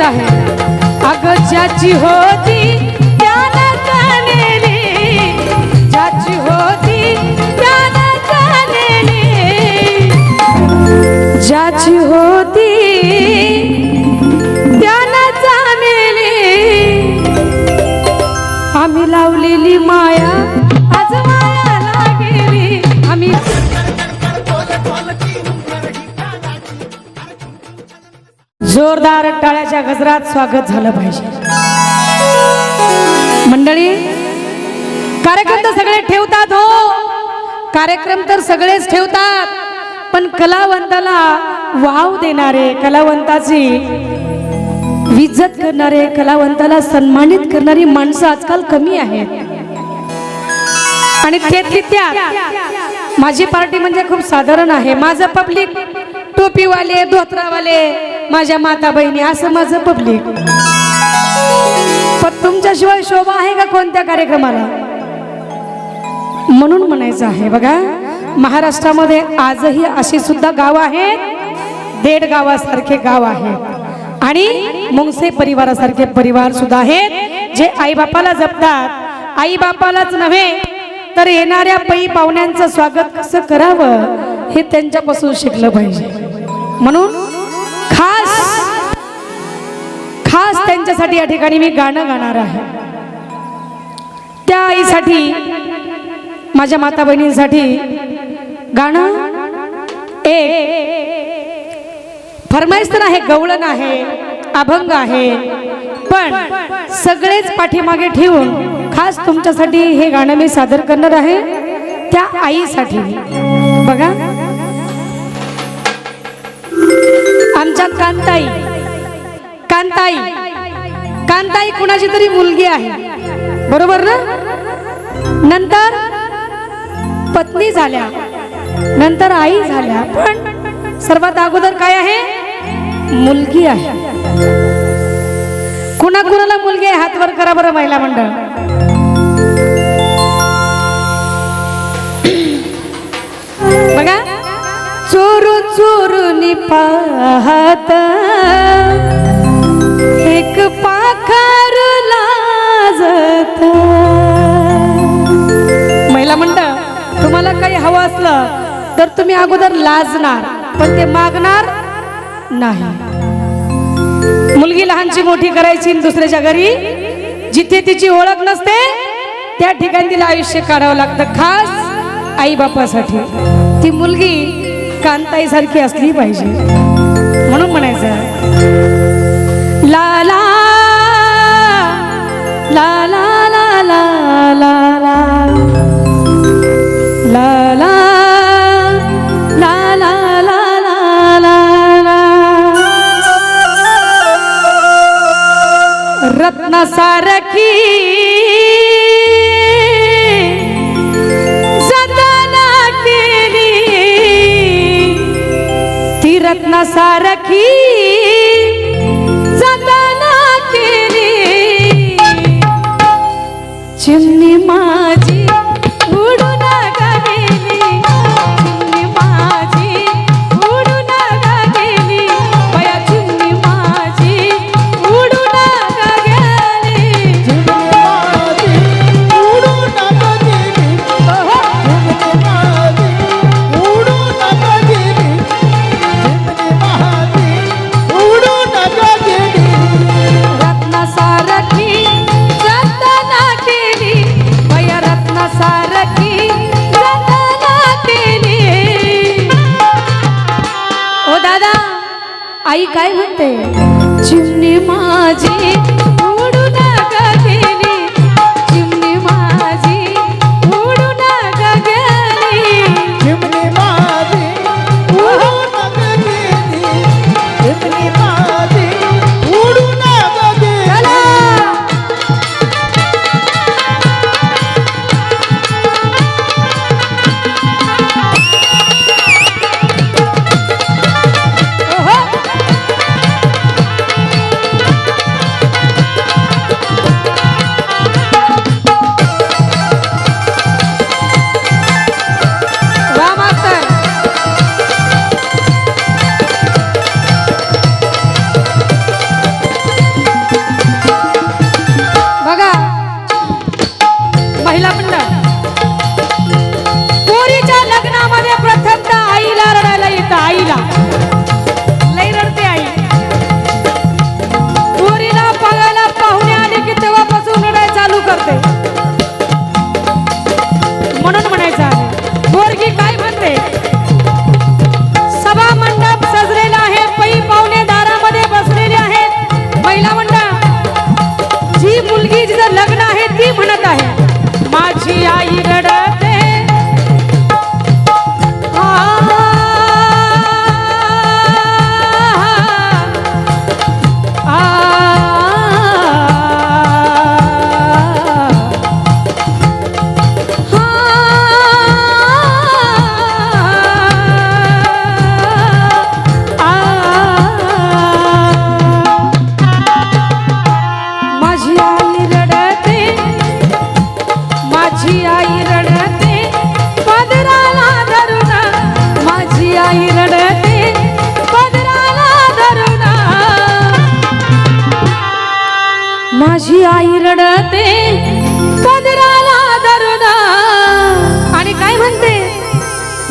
आहे. अगं ज्याची होती जोरदार टाळ्याच्या गजरात स्वागत झालं पाहिजे. मंडळी कार्यक्रम तर सगळे ठेवतात हो. कार्यक्रम तर सगळेच ठेवतात. पण कलावंताला वाव देणारे कलावंताची इज्जत करणारे कलावंताला सन्मानित करणारी माणसं आजकाल कमी आहेत. आणि त्यातली त्यात माझी पार्टी म्हणजे खूप साधारण आहे. माझं पब्लिक टोपीवाले धोत्रावाले माझ्या माता बहिणी असं माझं पब्लिक पण तुमच्याशिवाय शोभा आहे का कोणत्या कार्यक्रमाला? म्हणून म्हणायचं आहे बघा. महाराष्ट्रामध्ये आजही अशी सुद्धा गाव आहेत. देड गावासारखे गाव आहेत. आणि मुंगसे परिवारासारखे परिवार सुद्धा आहेत जे आई बापाला जपतात. आई बापालाच नव्हे तर येणाऱ्या पै पाहुण्यांचं स्वागत कसं करावं हे त्यांच्यापासून शिकलं पाहिजे. म्हणून खास खास त्यांच्यासाठी या ठिकाणी मी गाणं गाणार आहे. त्या आईसाठी माझ्या माता बहिणींसाठी गाणं एक. फरमाईश तर आहे गवळण आहे अभंग आहे पण सगळेच पाठीमागे ठेवून खास तुमच्यासाठी हे गाणं मी सादर करणार आहे त्या आईसाठी. बघा. आमच्या कांताई कांताई कांताई कुणाची तरी मुलगी आहे. बरोबर ना? नंतर पत्नी झाल्या. नंतर आई झाल्या. पण सर्वात अगोदर काय आहे? मुलगी आहे. कुणा कुणाला मुलगी आहे? हातवर करा बरं महिला मंडळ. बघा. चोरून चोरून पाहत. एक पाखर लाजत. महिला म्हणता तुम्हाला काही हवं असलं तर तुम्ही अगोदर लाजणार पण ते मागणार नाही. मुलगी लहानची मोठी करायची दुसऱ्याच्या घरी जिथे तिची ओळख नसते त्या ठिकाणी तिला आयुष्य काढावं लागतं खास आई बापासाठी. ती मुलगी कांताई सारखी असली पाहिजे म्हणून म्हणायचं ला ला ला ला ला ला ला ला ला रत्न सारखी las araquí चिमणी माझी महिला मंडळ.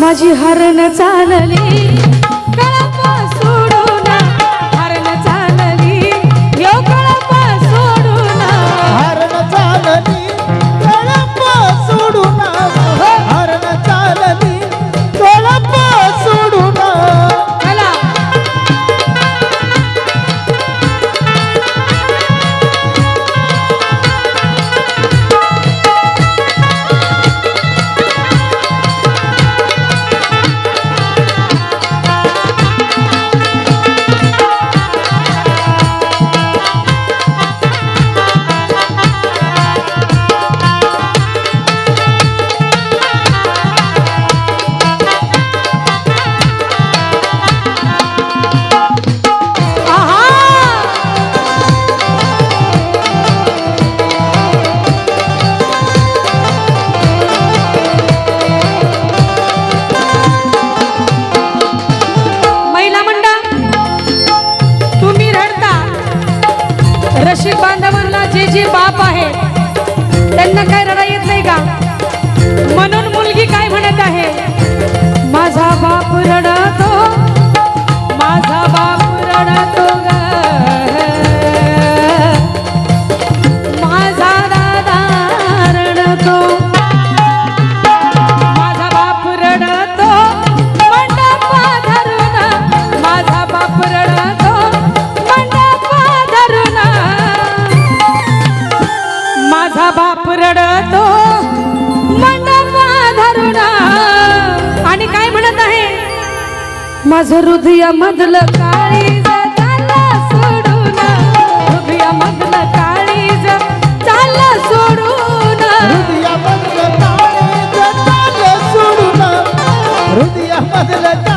माझी हरण चालली. माझ हृदया मधलं काळी सोडून. हृदया मधलं काळी चालला सोडून. मधलं काळी सोडून. मधलं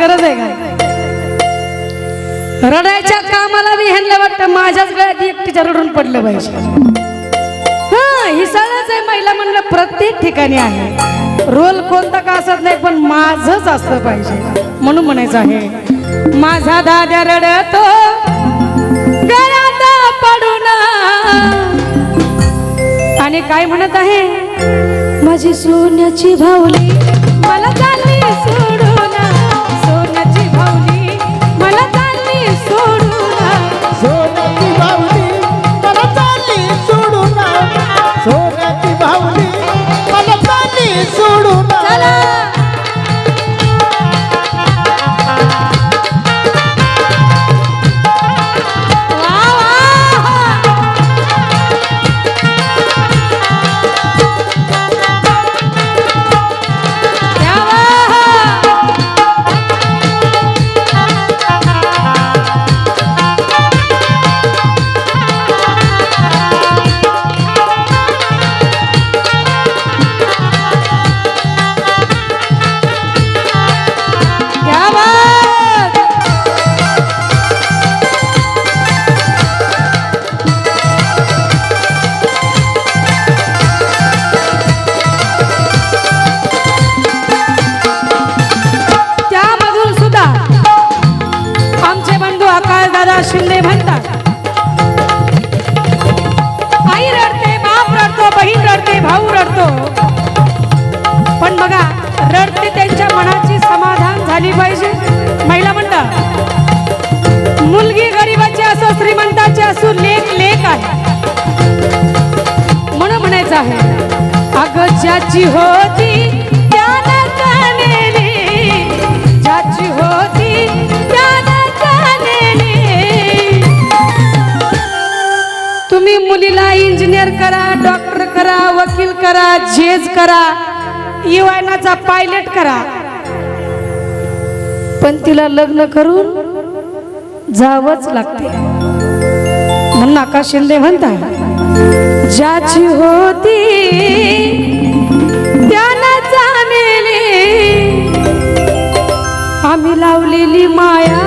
गरज आहे का? रडायच्या कामाला मी ह्यांना वाटत माझ्याच गळ्यात एकटीच्या रडून पडलं पाहिजे. हा ही सळच आहे महिला म्हणलं प्रत्येक ठिकाणी आहे. रोल कोणता का असत नाही पण माझच असलं पाहिजे. म्हणून म्हणायचं आहे माझा दाद्या रडतो पडून. आणि काय म्हणत आहे? माझी सोन्याची भावली मला चालली म्हणायचं आहे? अगं ज्याची होती त्यानं जाणेली ज्याची होती त्यानं जाणेली तुम्ही मुलीला इंजिनियर करा डॉक्टर करा वकील करा झेज करा युवानाचा पायलट करा. पण तिला लग्न करून जावंच लागते. म्हणून आकाश शिंदे म्हणताय ज्याची होती त्यानं जाणेली आम्ही लावलेली माया